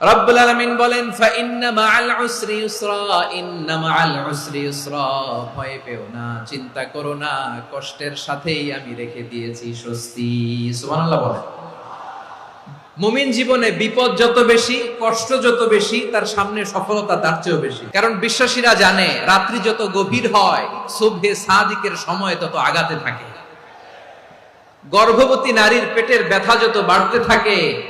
রব্বুল বলেন ভয় পেও না, চিন্তা করো না, কষ্টের সাথেই আমি রেখে দিয়েছি স্বস্তি। বলেন। মুমিন জীবনে বিপদ যত বেশি, কষ্ট যত বেশি, তার সামনে সফলতা তার চেয়েও বেশি। কারণ বিশ্বাসীরা জানে, রাত্রি যত গভীর হয়, সুবহে সাদিকের সময় তত আগাতে থাকে। গর্ভবতী নারীর পেটের ব্যথা যত বাড়তে থাকে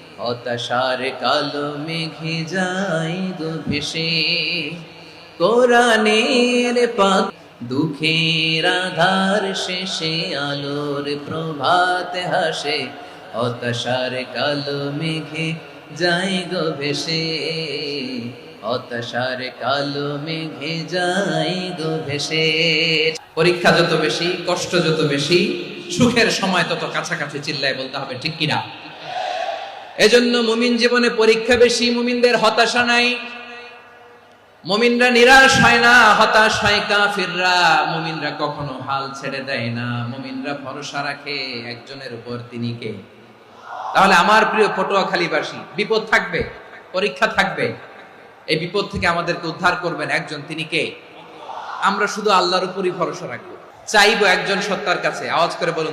হতাশার কালো মেঘে যাই গো ভেসে কোরআনের পাক দুঃখের আধার শেষে আলোর প্রভাত হাসে। হতাশার কালো মেঘে যাই গো ভেসে হতাশার কালো মেঘে যাই গো ভেসে পরীক্ষা যত বেশি, কষ্ট যত বেশি, সুখের সময় তত কাছাকাছি চিল্লায় বলতে হবে, ঠিক কিনা? এজন্য মুমিন জীবনে পরীক্ষা বেশি, মুমিনদের হতাশা নাই। মুমিনরা নিরাশ হয় না, হতাশ হয় কাফিররা। মুমিনরা কখনো হাল ছেড়ে দেয় না। মুমিনরা ভরসা রাখে একজনের উপর তিনি কে? তাহলে আমার প্রিয় পটুয়াখালীবাসী, বিপদ থাকবে, পরীক্ষা থাকবে। এই বিপদ থেকে আমাদেরকে উদ্ধার করবেন একজন, তিনি কে? আমরা শুধু আল্লাহর উপরই ভরসা রাখব। চাইব একজন সত্তার কাছে। আওয়াজ করে বলুন